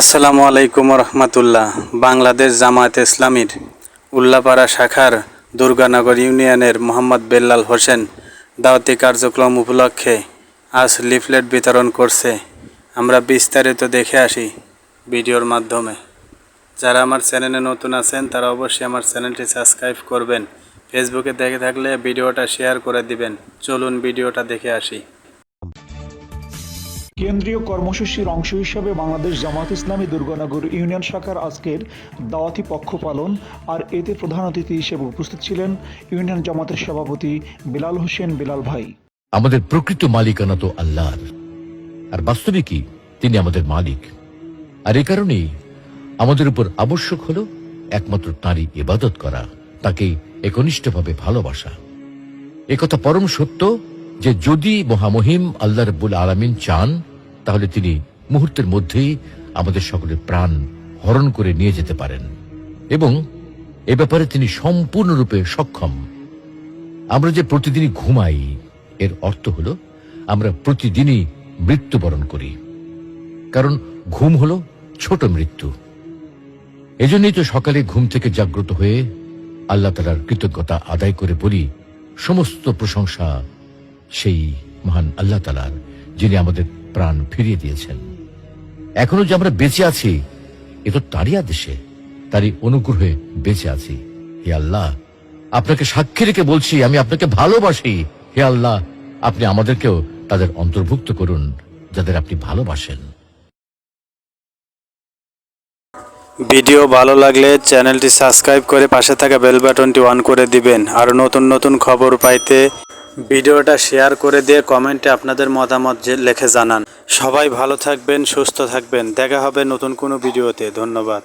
আসসালামু আলাইকুম রহমতুল্লাহ। বাংলাদেশ জামায়াত ইসলামীর উল্লাপাড়া শাখার দুর্গানগর ইউনিয়নের মোহাম্মদ বেল্লাল হোসেন দাওয়াতি কার্যক্রম উপলক্ষে আজ লিফলেট বিতরণ করছে। আমরা বিস্তারিত দেখে আসি ভিডিওর মাধ্যমে। যারা আমার চ্যানেলে নতুন আছেন, তারা অবশ্যই আমার চ্যানেলটি সাবস্ক্রাইব করবেন। ফেসবুকে দেখে থাকলে ভিডিওটা শেয়ার করে দিবেন। চলুন ভিডিওটা দেখে আসি। কেন্দ্রীয় কর্মসূচির অংশ হিসাবে বাংলাদেশ জামাত ইসলামী দুর্গানগর ইউনিয়ন শাখার আজকের দাওয়াতি পক্ষ পালন আর এতে প্রধান অতিথি হিসেবে উপস্থিত ছিলেন ইউনিয়ন জামাতের সভাপতি বিলাল হোসেন বিলাল ভাই। আমাদের প্রকৃত মালিকানা তো আল্লাহর। আর বাস্তবিকই তিনি আমাদের মালিক। আর এ কারণেই আমাদের উপর আবশ্যক হল একমাত্র তাঁরই ইবাদত করা তাকে একনিষ্ঠভাবে ভালোবাসা। একথা পরম সত্য যে যদি মহামহিম আল্লাহ রব্বুল আলমিন চান তাহলে তিনি মুহূর্তের মধ্যেই আমাদের সকলের প্রাণ হরণ করে নিয়ে যেতে পারেন। এবং এ ব্যাপারে তিনি সম্পূর্ণরূপে সক্ষম। আমরা যে প্রতিদিনই ঘুমাই, এর অর্থ হলো আমরা প্রতিদিনই মৃত্যুবরণ করি। কারণ ঘুম হল ছোট মৃত্যু। এজন্যই তো সকালে ঘুম থেকে জাগ্রত হয়ে আল্লাহ তালার কৃতজ্ঞতা আদায় করে বলি, সমস্ত প্রশংসা সেই মহান আল্লাহ তালার যিনি আমাদের প্রাণ ফিরিয়ে দিয়েছেন। এখনও যে আমরা বেঁচে আছি, এ তো তারই আদেশে, তারই অনুগ্রহে বেঁচে আছি। হে আল্লাহ, আপনাকে সাক্ষী রেখে বলছি, আমি আপনাকে ভালোবাসি। হে আল্লাহ, আপনি আমাদেরকেও তাদের অন্তর্ভুক্ত করুন, যাদের আপনি ভালোবাসেন। ভিডিও ভালো লাগলে চ্যানেলটি সাবস্ক্রাইব করে পাশে থাকা বেল বাটনটি অন করে দিবেন। আর নতুন নতুন খবর পাইতে ভিডিওটা শেয়ার করে দিয়ে কমেন্টে আপনাদের মতামত লিখে জানান। সবাই ভালো থাকবেন, সুস্থ থাকবেন। দেখা হবে নতুন কোনো ভিডিওতে। ধন্যবাদ।